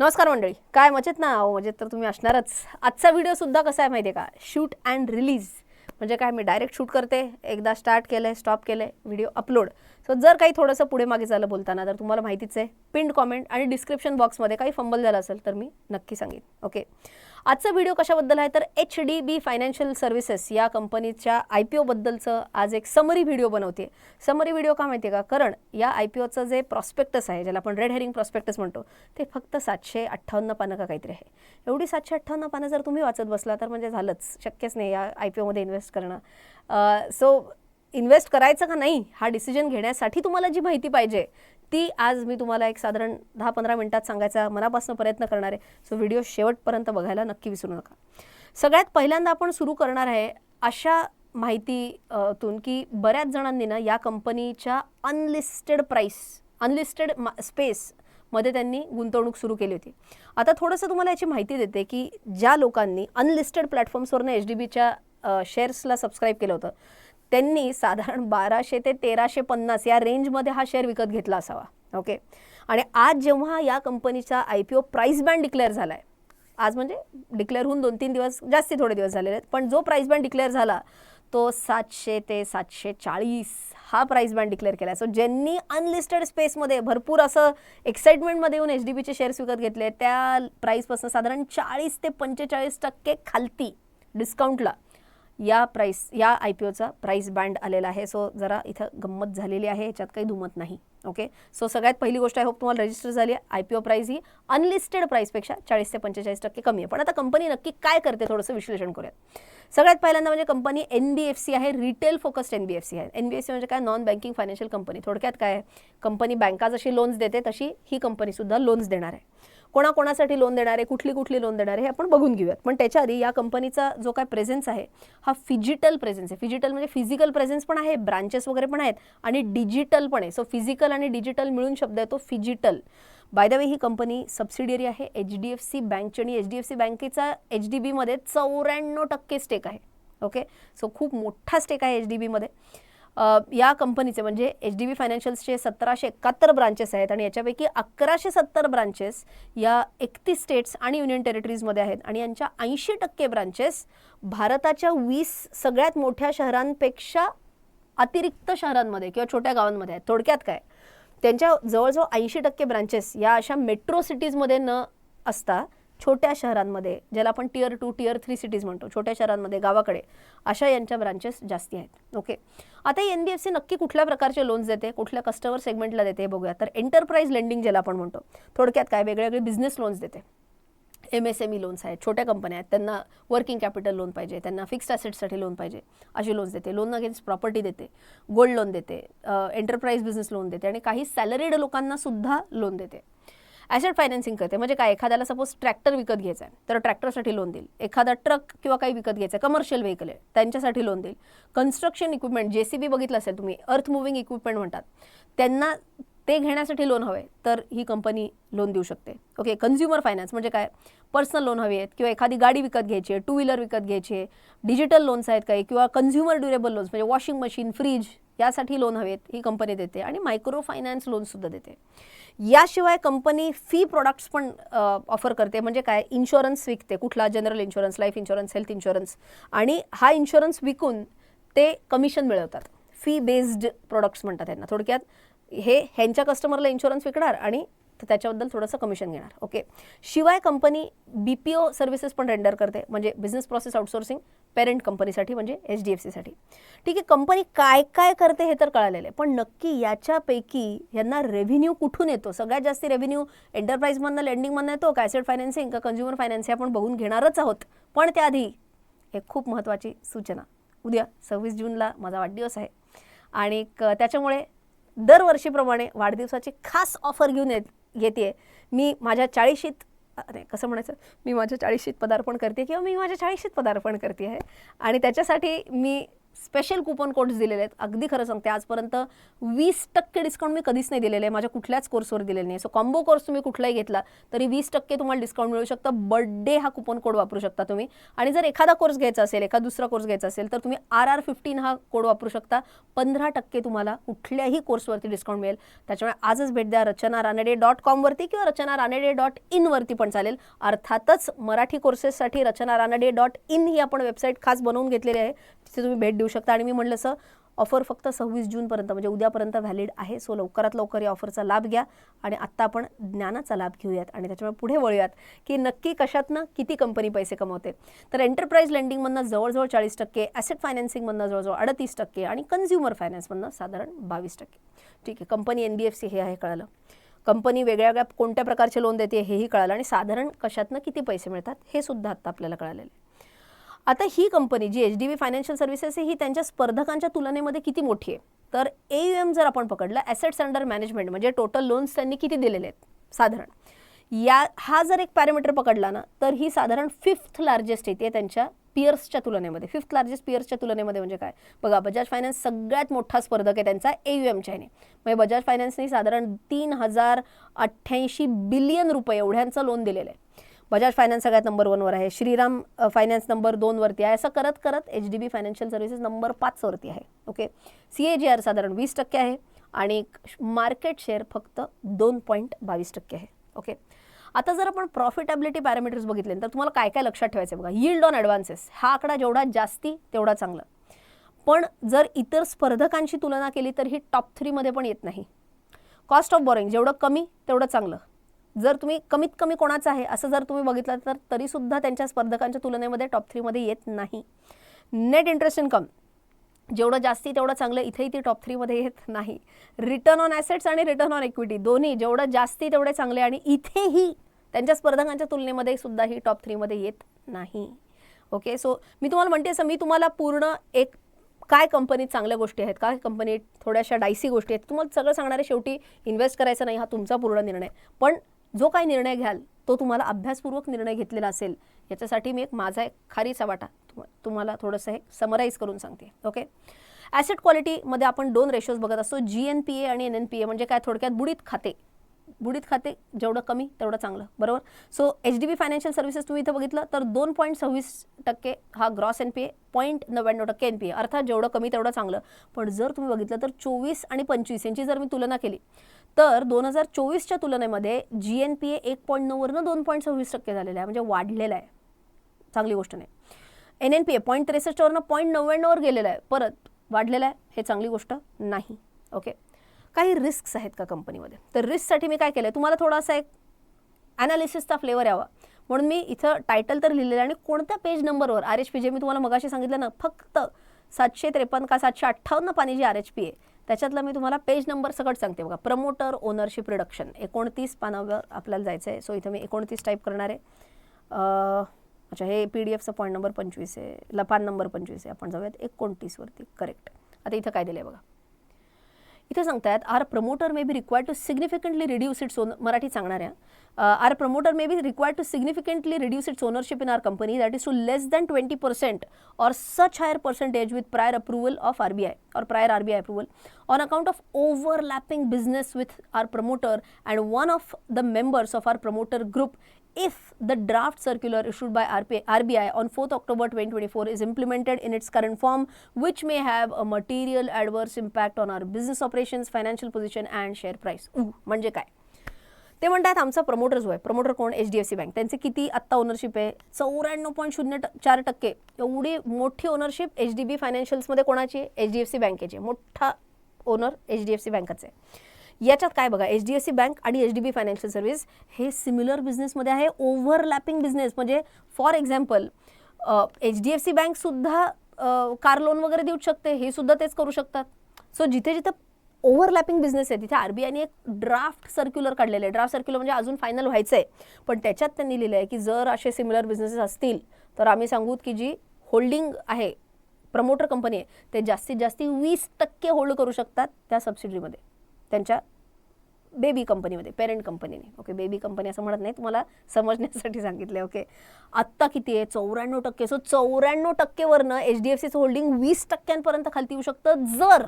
नमस्कार मंडळी. काय मजेत ना? अहो मजेत तर तुम्ही असणारच. आजचा व्हिडिओ सुद्धा कसा आहे माहिती आहे का? शूट अँड रिलीज म्हणजे काय मी डायरेक्ट शूट करते एकदा स्टार्ट केलं आहे स्टॉप केलं आहे व्हिडिओ अपलोड सो जर काही थोडंसं पुढे मागे झालं बोलताना तर तुम्हाला माहितीच आहे. पिंड कॉमेंट आणि डिस्क्रिप्शन बॉक्समध्ये काही फंबल झालं असेल तर मी नक्की सांगेन. ओके आजचा व्हिडिओ कशाबद्दल आहे? तर H D B financial services या कंपनीच्या आय पी ओबद्दलचं आज एक समरी व्हिडिओ बनवते. समरी व्हिडिओ का माहिती आहे का? कारण या आय पी ओचं जे प्रॉस्पेक्टस आहे ज्याला आपण रेड हेरिंग प्रॉस्पेक्टस म्हणतो ते फक्त सातशे अठ्ठावन्न पानं का काहीतरी आहे. एवढी सातशे अठ्ठावन्न पानं जर तुम्ही वाचत बसला तर म्हणजे झालंच. शक्यच नाही या आय पी ओमध्ये इन्व्हेस्ट करणं. सो इन्व्हेस्ट करायचं का नाही हा डिसिजन घेण्यासाठी तुम्हाला जी माहिती पाहिजे ती आज मी तुम्हाला एक साधारण दहा पंधरा मिनिटात सांगायचा मनापासून प्रयत्न करणार आहे. सो व्हिडिओ शेवटपर्यंत बघायला नक्की विसरू नका. सगळ्यात पहिल्यांदा आपण सुरू करणार आहे अशा माहितीतून की बऱ्याच जणांनी ना या कंपनीच्या अनलिस्टेड प्राईस अनलिस्टेड स्पेस मध्ये त्यांनी गुंतवणूक सुरू केली होती. आता थोडंसं तुम्हाला याची माहिती देते की ज्या लोकांनी अनलिस्टेड प्लॅटफॉर्म्सवरनं एच डी बीच्या शेअर्सला सबस्क्राईब केलं होतं त्यांनी साधारण बाराशे ते तेराशे पन्नास या रेंजमध्ये हा शेअर विकत घेतला असावा. ओके आणि आज जेव्हा या कंपनीचा I P O price band declare झाला आहे आज म्हणजे डिक्लेअर होऊन दोन तीन दिवस जास्ती थोडे दिवस झालेले आहेत पण जो प्राईस बँड डिक्लेअर झाला तो सातशे ते सातशे चाळीस हा प्राईस बँड डिक्लेअर केला सो ज्यांनी अनलिस्टेड स्पेसमध्ये भरपूर असं एक्साइटमेंटमध्ये येऊन एच डी बीचे शेअर्स विकत घेतले त्या प्राईसपासून साधारण चाळीस ते पंचेचाळीस टक्के खालती डिस्काउंटला या प्राईस या आय पी ओचा प्राईस बँड आलेला आहे. सो जरा इथं गंमत झालेली आहे. याच्यात काही दुमत नाही. ओके सो सगळ्यात पहिली गोष्ट आहे होप तुम्हाला रजिस्टर झाली आहे. आय पी ओ प्राईस ही अनलिस्टेड प्राईसपेक्षा चाळीस ते पंचेचाळीस टक्के कमी आहे. पण आता कंपनी नक्की काय करते थोडंसं विश्लेषण करूयात. सगळ्यात पहिल्यांदा म्हणजे company N B F C आहे retail focused N B F C आहे. एन बी एफ सी म्हणजे काय? नॉन बँकिंग फायनान्शियल कंपनी थोडक्यात काय आहे? कंपनी बँका जशी लोन्स देते तशी ही कंपनीसुद्धा लोन्स देणार आहे. कोणाकोणासाठी लोन देणार आहे कुठली कुठली लोन देणार आहे हे आपण बघून घेऊयात. पण त्याच्या आधी या कंपनीचा जो काय प्रेझेन्स आहे हा फिजिटल प्रेझेन्स आहे. फिजिटल म्हणजे फिजिकल प्रेझेन्स पण आहे ब्रांचेस वगैरे पण आहेत आणि डिजिटल पण आहे. सो फिजिकल आणि डिजिटल मिळून शब्द आहे तो फिजिटल बाय द वे ही कंपनी सबसिडियरी आहे एच डी एफ सी बँकची आणि एच डी एफ सी बँकेचा एच डी बीमध्ये चौऱ्याण्णव टक्के स्टेक आहे. ओके सो खूप मोठा स्टेक आहे एच डी बीमध्ये या कंपनीचे म्हणजे एच डी बी फायनान्शियल्सचे सतराशे एकाहत्तर ब्रांचेस आहेत आणि याच्यापैकी अकराशे सत्तर ब्रांचेस या एकतीस स्टेट्स आणि युनियन टेरिटरीजमध्ये आहेत. आणि यांच्या ऐंशी टक्के ब्रांचेस भारताच्या वीस सगळ्यात मोठ्या शहरांपेक्षा अतिरिक्त शहरांमध्ये किंवा छोट्या गावांमध्ये आहेत. थोडक्यात काय? त्यांच्या जवळजवळ ऐंशी टक्के ब्रांचेस या अशा मेट्रो सिटीजमध्ये न असता छोट्या शहरांमध्ये ज्याला आपण tier two tier three cities म्हणतो छोट्या शहरांमध्ये गावाकडे अशा यांच्या ब्रांचेस जास्ती आहेत. ओके आता एन बी एफ सी नक्की कुठल्या प्रकारचे लोन्स देते? कुठल्या कस्टमर सेगमेंटला देते बघूया. तर एंटरप्राइज लेंडिंग ज्याला आपण म्हणतो थोडक्यात काय? वेगळे बिझनेस लोन्स देते. M S M E loans आहेत छोट्या कंपन्या आहेत. त्यांना वर्किंग कॅपिटल लोन पाहिजे. त्यांना फिक्स्ड ॲसेटसाठी लोन पाहिजे. अशी लोन्स देते. लोन अगेन्स्ट प्रॉपर्टी देते. गोल्ड लोन देते. एंटरप्राइज बिझनेस लोन देते. आणि काही सॅलरीड लोकांना सुद्धा लोन देते. ॲसेट फायनान्सिंग करते. म्हणजे काय? एखाद्याला सपोज ट्रॅक्टर विकत घ्यायचा आहे तर ट्रॅक्टरसाठी लोन देईल. एखादा ट्रक किंवा काही विकत घ्यायचा आहे कमर्शियल व्हेकल आहे त्यांच्यासाठी लोन देईल. Construction equipment J C B बघितलं असेल तुम्ही अर्थ मुव्हिंग इक्विपमेंट म्हणतात. त्यांना ते घेण्यासाठी लोन हवे तर ही कंपनी लोन देऊ शकते. ओके कन्झ्युमर फायनान्स म्हणजे काय? पर्सनल लोन हवे आहेत किंवा एखादी गाडी विकत घ्यायची आहे टू व्हीलर विकत घ्यायची आहे डिजिटल लोन्स आहेत काही किंवा कन्झ्युमर ड्युरेबल लोन्स म्हणजे वॉशिंग मशीन फ्रीज यासाठी लोन हवेत ही कंपनी देते आणि मायक्रो फायनान्स लोनसुद्धा देते. याशिवाय कंपनी फी प्रोडक्ट्स पण ऑफर करते. म्हणजे काय? इन्शुरन्स विकते. कुठला? General insurance life insurance health insurance आणि हा इन्शुरन्स विकून ते कमिशन मिळवतात. फी बेस्ड प्रोडक्ट्स म्हणतात त्यांना थोडक्यात हे ह्यांच्या कस्टमरला इन्शुरन्स विकणार आणि तर त्याच्याबद्दल थोडंसं कमिशन घेणार. ओके शिवाय company B P O services पण रेंडर करते म्हणजे बिझनेस प्रोसेस आउटसोर्सिंग पेरेंट कंपनीसाठी म्हणजे एच डी एफ सीसाठी ठीक आहे कंपनी काय काय करते हे तर कळालेलं आहे. पण नक्की याच्यापैकी यांना रेव्हेन्यू कुठून येतो? सगळ्यात जास्त रेव्हेन्यू एंटरप्राईजमधनं लेंडिंगमधनं येतो? का ॲसेट फायनान्सिंग का कन्झ्युमर फायनान्स हे आपण बघून घेणारच आहोत. पण त्याआधी एक खूप महत्त्वाची सूचना. उद्या सव्वीस जूनला माझा वाढदिवस आहे. आणि त्याच्यामुळे दरवर्षीप्रमाणे वाढदिवसाची खास ऑफर घेऊन येत येते मी माझ्या चाळीशीत अरे कसं म्हणायचं? मी माझ्या चाळीशीत पदार्पण करते किंवा मी माझ्या चाळीशीत पदार्पण करते आहे आणि त्याच्यासाठी मी स्पेशल कुपन कोड्स दिलेले आहेत. अगदी खरं सांगते आजपर्यंत वीस टक्के डिस्काउंट मी कधीच नाही दिलेले. आहे माझ्या कुठल्याच कोर्सवर दिलेले नाही. सो कॉम्बो कोर्स तुम्ही कुठलाही घेतला तरी वीस टक्के तुम्हाला डिस्काउंट मिळू शकतं. बर्थडे हा कुपन कोड वापरू शकता तुम्ही. आणि जर एखादा कोर्स घ्यायचा असेल एखादा दुसरा कोर्स घ्यायचा असेल तर तुम्ही आर आर फिफ्टीन हा कोड वापरू शकता. पंधरा टक्के तुम्हाला कुठल्याही कोर्सवरती डिस्काउंट मिळेल. त्याच्यामुळे आजच भेट द्या रचना रानडे डॉट कॉमवरती किंवा रचना रानडे डॉट इनवरती पण चालेल. अर्थातच मराठी कोर्सेससाठी रचना रानडे डॉट इन ही आपण वेबसाईट खास बनवून घेतलेली आहे. तिथे तुम्ही भेट देऊ देऊ शकता. आणि मी म्हटलं असं ऑफर फक्त सव्वीस जूनपर्यंत म्हणजे उद्यापर्यंत व्हॅलिड आहे सो लवकरात लवकर या ऑफरचा लाभ घ्या आणि आत्ता आपण ज्ञानाचा लाभ घेऊयात आणि त्याच्यामुळे पुढे वळूयात की नक्की कशातनं किती कंपनी पैसे कमवते. तर एंटरप्राइज लेंडिंगमधनं जवळजवळ चाळीस टक्के ॲसेट फायनान्सिंगमधनं जवळजवळ अडतीस टक्के आणि कन्झ्युमर फायनान्समधनं साधारण बावीस टक्के. ठीक आहे company N B F C हे आहे कळालं. कंपनी वेगळ्या वेगळ्या कोणत्या प्रकारचे लोन देते हेही कळालं. आणि साधारण कशातनं किती पैसे मिळतात हे सुद्धा आत्ता आपल्याला कळालेलं आहे. आता ही कंपनी जी H D B financial services आहे ही त्यांच्या स्पर्धकांच्या तुलनेमध्ये किती मोठी आहे? तर ए यू एम जर आपण पकडलं ॲसेट्स अंडर मॅनेजमेंट म्हणजे टोटल लोन्स त्यांनी किती दिलेले आहेत? साधारण. या हा जर एक पॅरामीटर पकडला ना तर ही साधारण फिफ्थ लार्जेस्ट येते त्यांच्या पियर्सच्या तुलनेमध्ये. फिफ्थ लार्जेस्ट पियर्सच्या तुलनेमध्ये म्हणजे काय? बघा बजाज फायनान्स सगळ्यात मोठा स्पर्धक आहे त्यांचा ए यू एमच्या ह्याने. म्हणजे बजाज फायनान्सने साधारण तीन हजार अठ्ठ्याऐंशी बिलियन रुपये एवढ्यांचं लोन दिलेलं आहे. बजाज फायनान्स सगळ्यात नंबर वनवर आहे. श्रीराम फायनान्स नंबर दोनवरती आहे. असं करत करत H D B financial services number पाचवरती आहे. Okay C A G R साधारण वीस टक्के आहे आणि मार्केट शेअर फक्त दोन पॉईंट बावीस टक्के आहे. ओके आता जर आपण प्रॉफिटेबिलिटी पॅरामीटर्स बघितले तर तुम्हाला काय काय लक्षात ठेवायचं आहे बघा. यील्ड ऑन ॲडव्हान्सेस हा आकडा जेवढा जास्ती तेवढा चांगला. पण जर इतर स्पर्धकांशी तुलना केली तर ही टॉप थ्रीमध्ये पण येत नाही. कॉस्ट ऑफ बॉरिंग जेवढं कमी तेवढं चांगलं. जर तुम्ही कमीत कमी कोणाचं आहे असं जर तुम्ही बघितलं तर तरीसुद्धा त्यांच्या स्पर्धकांच्या तुलनेमध्ये टॉप थ्रीमध्ये येत नाही. नेट इंटरेस्ट इन्कम जेवढं जास्ती तेवढं चांगलं इथेही ती टॉप थ्रीमध्ये येत नाही. रिटर्न ऑन ॲसेट्स आणि रिटर्न ऑन इक्विटी दोन्ही जेवढं जास्ती तेवढे चांगले आणि इथेही त्यांच्या स्पर्धकांच्या तुलनेमध्ये सुद्धा ही टॉप थ्रीमध्ये येत नाही. ओके सो मी तुम्हाला म्हणते असं मी तुम्हाला पूर्ण एक काय कंपनीत चांगल्या गोष्टी आहेत काय कंपनीत थोड्याशा डायसी गोष्टी आहेत तुम्हाला सगळं सांगणारे शेवटी इन्व्हेस्ट करायचं नाही हा तुमचा पूर्ण निर्णय. पण जो काही निर्णय घ्याल तो तुम्हाला अभ्यासपूर्वक निर्णय घेतलेला असेल याच्यासाठी मी एक माझा एक खारीचा वाटा तुम्हाला थोडंसं हे समराईज करून सांगते ओके ॲसेट क्वालिटीमध्ये आपण दोन रेशोज बघत असतो जी एन पी ए आणि एन एन पी ए म्हणजे काय? थोडक्यात बुडीत खाते. बुडीत खाते जेवढं कमी तेवढं चांगलं बरोबर? So H D B financial services तुम्ही इथं बघितलं तर दोन पॉईंट सव्वीस टक्के हा gross N P A point नव्याण्णव टक्के एन पी ए अर्थात जेवढं कमी तेवढं चांगलं. पण जर तुम्ही बघितलं तर चोवीस आणि पंचवीस यांची जर मी तुलना केली तर दोन हजार चोवीसच्या तुलनेमध्ये जी एन पी ए एक पॉईंट नऊवरनं दोन पॉईंट सव्वीस टक्के झालेलं आहे. म्हणजे वाढलेलं आहे. चांगली गोष्ट नाही. N N P A point त्रेसष्टवरनं point नव्याण्णववर गेलेलं आहे. परत वाढलेलं आहे. हे चांगली गोष्ट नाही. ओके? काही रिस्क्स आहेत का कंपनीमध्ये तर रिस्कसाठी मी काय केलं आहे तुम्हाला थोडासा एक ॲनालिसिसचा फ्लेवर यावा. म्हणून मी इथं टायटल तर लिहिलेलं आहे आणि कोणत्या पेज नंबरवर आर एच पी जे मी तुम्हाला मगाशी सांगितलं ना फक्त सातशे त्रेपन्न का सातशे अठ्ठावन्न पाणी जी आर एच पी आहे त्याच्यातलं मी तुम्हाला पेज नंबर सकट सांगते बघा. प्रमोटर ओनरशिप रिडक्शन एकोणतीस पानावर आपल्याला जायचं आहे सो इथं मी एकोणतीस टाईप करणार आहे. अच्छा हे पी डी एफचं पॉईंट नंबर पंचवीस आहे. लपान नंबर पंचवीस आहे. आपण जाऊयात. एकोणतीसवरती करेक्ट आता इथं काय दिलं आहे बघा. इथे सांगतायत our promoter may be required to significantly reduce its own Marathi सांगणार our promoter may be required to significantly reduce its ownership in our company that is to less than twenty percent or such higher percentage with prior approval of R B I or prior R B I approval on account of overlapping business with our promoter and one of the members of our promoter group if the draft circular issued by RP RBI on 4th October 2024 is implemented in its current form, which may have a material adverse impact on our business operations, financial position and share price. ऊ, म्हणजे काय ते म्हणतात आमचा promoter जो आहे promoter कोण H D F C bank त्यांचे किती आत्ता ओनरशिप आहे चौऱ्याण्णव पॉईंट शून्य चार टक्के एवढी मोठी ओनरशिप एच डी बी फायनान्शियल्समध्ये कोणाची आहे एच डी एफ सी बँकेची मोठा owner H D F C बँकाचा आहे याच्यात काय बघा H D F C bank आणि H D B financial service हे सिमिलर बिझनेसमध्ये आहे ओव्हरलॅपिंग बिझनेस. म्हणजे for example H D F C बँकसुद्धा car loan वगैरे देऊ शकते हे सुद्धा तेच करू शकतात. सो जिथे जिथे ओव्हरलॅपिंग बिझनेस आहे तिथे आर बी आयने एक ड्राफ्ट सर्क्युलर काढलेलं आहे. ड्राफ्ट सर्क्युलर म्हणजे अजून फायनल व्हायचं आहे पण त्याच्यात त्यांनी लिहिलं आहे की जर असे सिमिलर बिझनेसेस असतील तर आम्ही सांगूत की जी होल्डिंग आहे प्रमोटर कंपनी आहे ते जास्तीत जास्त वीस टक्के होल्ड करू शकतात त्या सबसिडीमध्ये त्यांच्या बेबी कंपनीमध्ये पेरेंट कंपनीने ओके बेबी कंपनी असं म्हणत नाही तुम्हाला समजण्यासाठी सांगितलं ओके आत्ता किती आहे? चौऱ्याण्णव टक्के. सो चौऱ्याण्णव टक्केवरनं एच डी एफ सीचं होल्डिंग वीस टक्क्यांपर्यंत खालती येऊ शकतं. जर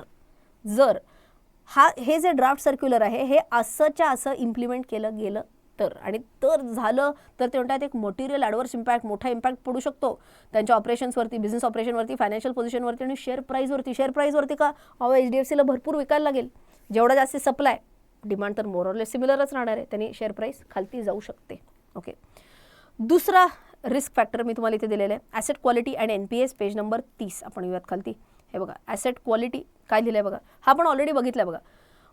जर हा हे जे ड्राफ्ट सर्क्युलर आहे हे असंच्या असं इम्प्लिमेंट केलं गेलं तर आणि तर झालं तर ते म्हणतात एक मटेरियल ॲडवर्स इम्पॅक्ट मोठा इम्पॅक्ट पडू शकतो. त्यांच्या ऑपरेशन्सवरती बिझनेस ऑपरेशनवरती फायनान्शियल पोझिशनवरती आणि शेअर प्राईजवरती शेअर प्राईजवरती का? अहो एच डी एफ सीला भरपूर विकायला लागेल. जेवढा जास्त सप्लाय डिमांड तर मोरले सिमिलरच राहणार आहे. त्यांनी शेअर प्राईस खालती जाऊ शकते. ओके दुसरा रिस्क फॅक्टर मी तुम्हाला इथे दिलेला आहे. Asset quality and N P S page number तीस आपण येऊयात खालती. हे बघा ॲसेट क्वालिटी काय दिलं आहे बघा? हा आपण ऑलरेडी बघितला आहे बघा.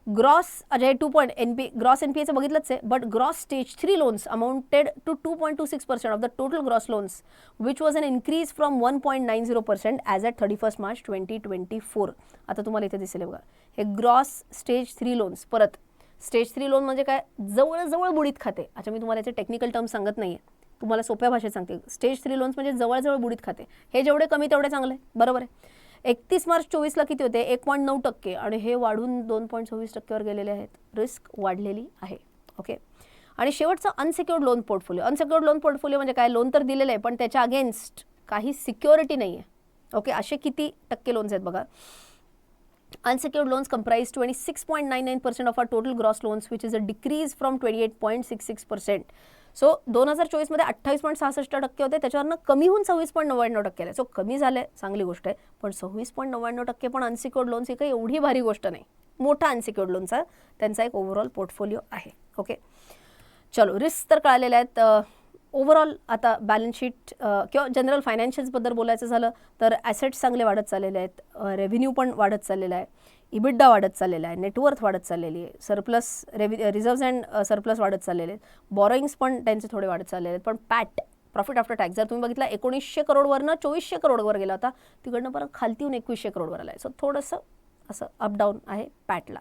Gross Ajay two point N P gross N P एचं बघितलंच आहे but gross stage three loans amounted to two point two six percent of the total gross loans which was an increase from one point nine zero percent as at thirty first March twenty twenty four आता तुम्हाला इथे दिसेल बघा. हे gross stage three loans परत stage three loan म्हणजे काय? जवळजवळ बुडीत खाते. अच्छा मी तुम्हाला याचे टेक्निकल टर्म सांगत नाही आहे तुम्हाला सोप्या भाषेत सांगते. स्टेज थ्री लोन्स म्हणजे जवळजवळ बुडीत खाते. हे जेवढे कमी तेवढे चांगले. बरोबर आहे? एकतीस मार्च चोवीसला किती होते? एक पॉईंट नऊ टक्के. आणि हे वाढून दोन पॉईंट सव्वीस टक्क्यावर गेलेले आहेत. रिस्क वाढलेली आहे. ओके आणि शेवटचं unsecured loan portfolio unsecured loan portfolio म्हणजे काय? लोन तर दिलेलं आहे पण त्याच्या अगेन्स्ट काही सिक्युरिटी नाही आहे ओके असे किती टक्के लोन्स आहेत बघा? Unsecured loans comprise 26.99% of our total gross loans, which is a decrease from 28.66%. So दोन हजार चोवीसमध्ये अठ्ठावीस पॉईंट सहासष्ट टक्के होते. त्याच्यावरनं कमी होऊन सव्वीस पॉईंट नव्याण्णव टक्के आले. सो कमी झाले चांगली गोष्ट आहे. पण सव्वीस पॉईंट नव्याण्णव टक्के पण अनसिक्युअर्ड लोन्स ही काही एवढी भारी गोष्ट नाही. मोठा अनसिक्युअर्ड लोनचा त्यांचा एक ओव्हरऑल पोर्टफोलिओ आहे. ओके चलो रिस्क तर कळालेल्या आहेत. ओव्हरऑल आता बॅलन्स शीट किंवा जनरल फायनान्शियल्सबद्दल बोलायचं झालं तर ॲसेट्स चांगले वाढत चाललेले आहेत. रेव्हेन्यू पण वाढत चाललेला आहे. इबिड्डा वाढत चाललेला आहे. नेटवर्थ वाढत चाललेली आहे. सरप्लस रेव्हि रिझर्व्स अँड सरप्लस वाढत चाललेले आहेत. बॉरोईंग्स पण त्यांचे थोडे वाढत चाललेले आहेत. पण पॅट प्रॉफिट आफ्टर टॅक्स जर तुम्ही बघितला एकोणीसशे करोडवरनं चोवीसशे करोडवर गेला होता. तिकडनं परत खालती येऊन एकवीसशे करोडवर आला आहे सो थोडंसं असं अपडाऊन आहे पॅटला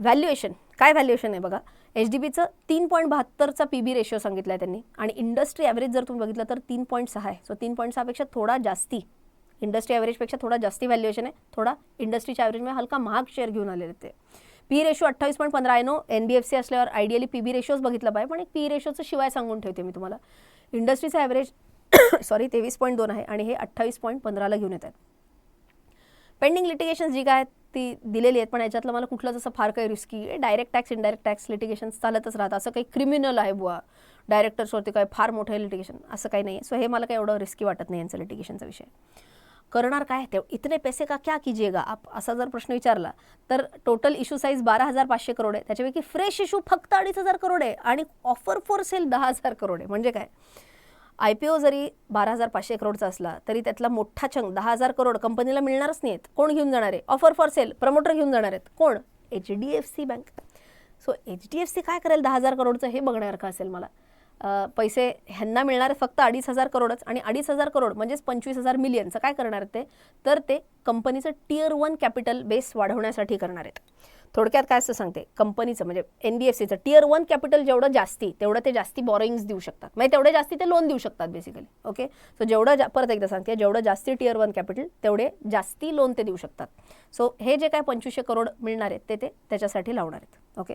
व्हॅल्युएशन काय व्हॅल्युएशन आहे बघा? एच डी बीचं तीन पॉईंट बहात्तरचा पी बी रेशो सांगितला आहे त्यांनी. आणि इंडस्ट्री ॲव्हरेज जर तुम्ही बघितलं तर तीन पॉईंट सहा आहे. सो तीन पॉईंट सहापेक्षा थोडा जास्ती. इंडस्ट्री ॲव्हरेजपेक्षा थोडा जास्ती व्हॅल्युएशन आहे. थोडा इंडस्ट्रीच्या ॲव्हरेजमध्ये हलका महाग शेअर घेऊन आलेले ते. पी रेशो अठ्ठावीस पॉईंट पंधरा आहे no. N B F C असल्यावर आयडियली पी बी रेशोच बघितला पाहिजे. पण एक पी रेशोचं शिवाय सांगून ठेवते मी तुम्हाला. इंडस्ट्रीचं ॲव्हरेज सॉरी तेवीस पॉईंट दोन आहे. आणि हे अठ्ठावीस पॉईंट पंधराला घेऊन येत आहेत. पेंडिंग लिटिगेशन जी काय ती दिलेली आहेत पण याच्यातलं मला कुठलंच असं फार काही risky direct tax indirect tax litigation चालतच राहतं असं काही क्रिमिनल आहे बुवा. डायरेक्टर्सवरती काय फार मोठं लिटिगेशन असं काही नाही सो हे मला काही एवढं रिस्की वाटत नाही यांचं लिटिगेशनचा विषय. करणार काय? ते इतने पैसे का क्या कीजिएगा? आप असा जर प्रश्न विचारला तर टोटल इशू साईज बारा हजार पाचशे करोड आहे. त्याच्यापैकी फ्रेश इशू फक्त अडीच हजार करोड आहे. आणि ऑफर फॉर सेल दहा हजार करोड आहे. म्हणजे काय? आय पी ओ जरी बारा हजार पाचशे करोडचा असला तरी त्यातला मोठा चंग दहा हजार करोड कंपनीला मिळणारच नाही आहेत कोण घेऊन जाणार आहे? ऑफर फॉर सेल प्रमोटर घेऊन जाणार आहेत. कोण? H D F C bank so H D F C काय करेल दहा हजार करोडचं? हे बघण्यासारखं असेल मला. पैसे ह्यांना मिळणार फक्त अडीच हजार करोडच. आणि अडीच हजार करोड म्हणजेच पंचवीस हजार मिलियनचं काय करणार आहेत ते? तर ते कंपनीचं टिअर वन कॅपिटल बेस वाढवण्यासाठी करणार आहेत. थोडक्यात काय असं सांगते? कंपनीचं म्हणजे एन बी एफ सीचं टिअर वन कॅपिटल जेवढं जास्ती तेवढं ते जास्ती बॉरोईंग्स देऊ शकतात. म्हणजे तेवढे जास्ती ते लोन देऊ शकतात बेसिकली ओके सो जेवढं जा परत एकदा सांगते जेवढं जास्ती टिअर वन कॅपिटल तेवढे जास्ती लोन ते देऊ शकतात. सो हे जे काय पंचवीसशे करोड मिळणार आहेत ते ते त्याच्यासाठी लावणार आहेत. ओके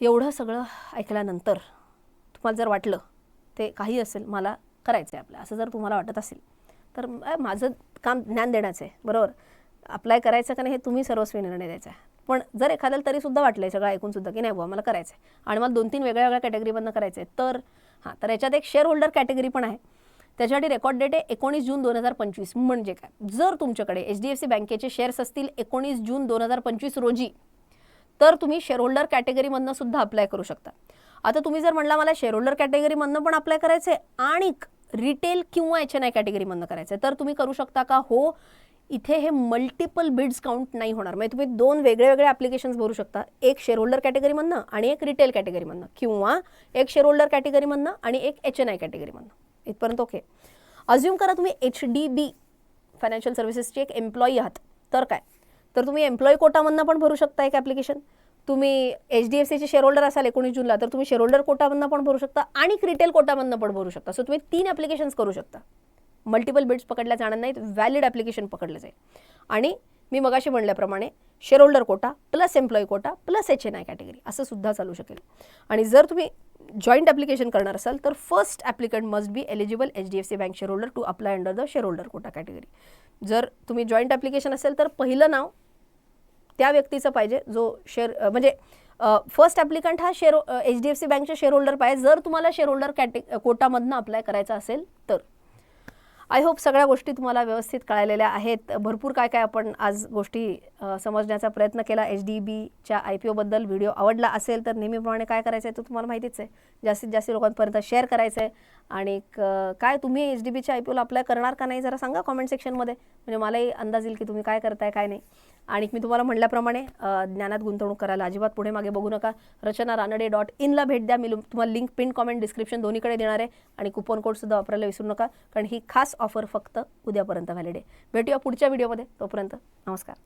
एवढं सगळं ऐकल्यानंतर तुम्हाला जर वाटलं ते काही असेल मला करायचं आहे आपलं. असं जर तुम्हाला वाटत असेल तर माझं काम ज्ञान देण्याचं आहे. बरोबर? अप्लाय करायचं का नाही हे तुम्ही सर्वस्वी निर्णय द्यायचा आहे. पण जर एखाद्याला तरीसुद्धा वाटलं आहे सगळं ऐकून सुद्धा की नाही बुवा मला करायचं आहे आणि मला दोन तीन वेगळ्या वेगळ्या कॅटेगरीमधनं करायचं आहे तर हां तर याच्यात एक शेअर होल्डर कॅटेगरी पण आहे. त्याच्यासाठी रेकॉर्ड डेट आहे एकोणीस जून दोन हजार पंचवीस. म्हणजे काय? जर तुमच्याकडे एच डी एफ सी बँकेचे शेअर्स असतील एकोणीस जून दोन हजार पंचवीस रोजी तर तुम्ही शेअर होल्डर कॅटेगरीमधनं सुद्धा अप्लाय करू शकता. आता तुम्ही जर म्हणला मला शेअर होल्डर कॅटेगरीमधनं पण अप्लाय करायचं आहे आणि रिटेल किंवा एच एन आय कॅटेगरीमधनं करायचं आहे तर तुम्ही करू शकता का? हो इथे हे मल्टिपल बिड्स काउंट नाही होणार. म्हणजे तुम्ही दोन वेगळे वेगळे ॲप्लिकेशन्स भरू शकता. एक शेअरहोल्डर कॅटेगरीमधनं आणि एक रिटेल कॅटेगरीमधनं किंवा एक शेअरहोल्डर कॅटेगरीमधनं आणि एक एच एन आय कॅटेगरीमधनं इथपर्यंत ओके अज्युम करा तुम्ही एच डी बी फायनान्शियल सर्व्हिसेसची एक एम्प्लॉई आहात. तर काय? तर तुम्ही एम्प्लॉई कोटामधनं पण भरू शकता एक ॲप्लिकेशन तुम्ही एच डी एफ सीचे शेअरहोल्डर असाल एकोणीस जूनला तर तुम्ही शेअरहोल्डर कोटामधनं पण भरू शकता आणि रिटेल कोटामधनं पण भरू शकता. सो तुम्ही तीन ॲप्लिकेशन्स करू शकता. मल्टिपल बिड्स पकडल्या जाणार नाहीत व्हॅलिड ॲप्लिकेशन पकडलं जाईल. आणि मी मगाशी म्हणल्याप्रमाणे share holder quota plus employee quota plus H N I category असं सुद्धा चालू शकेल. आणि जर तुम्ही जॉईंट ॲप्लिकेशन करणार असाल तर first applicant must be eligible H D F C bank share holder to apply under the share holder quota category जर तुम्ही जॉईंट ॲप्लिकेशन असेल तर पहिलं नाव त्या व्यक्तीचं पाहिजे जो शेअर म्हणजे फर्स्ट ॲप्लिकंट हा share H D F C बँकचे शेअर होल्डर पाहिजे. जर तुम्हाला शेअर होल्डर कॅटे कोटामधनं अप्लाय करायचा असेल तर. आय होप सगळ्या गोष्टी तुम्हाला व्यवस्थित कळालेल्या आहेत. भरपूर काय काय आपण आज गोष्टी समजण्याचा प्रयत्न केला. एच डी बीच्या आय पी ओबद्दल व्हिडिओ आवडला असेल तर नेहमीप्रमाणे काय करायचं आहे ते तुम्हाला माहितीच आहे. जास्तीत जास्त लोकांपर्यंत शेअर करायचं आहे आणि काय तुम्ही एच डी बीच्या आय पी ओला अप्लाय करणार का नाही जरा सांगा कॉमेंट सेक्शनमध्ये म्हणजे मलाही अंदाज येईल की तुम्ही काय करताय काय नाही. आणि मी तुम्हाला म्हटल्याप्रमाणे ज्ञानात गुंतवणूक करायला अजिबात पुढे मागे बघू नका. रचना रानडे डॉट इनला भेट द्या. मी तुम्हाला लिंक पिन कॉमेंट डिस्क्रिप्शन दोन्हीकडे देणार आहे. आणि कुपन कोडसुद्धा वापरायला विसरू नका. कारण ही खास ऑफर फक्त उद्यापर्यंत व्हॅलिड आहे. भेटूया पुढच्या व्हिडिओमध्ये तोपर्यंत नमस्कार.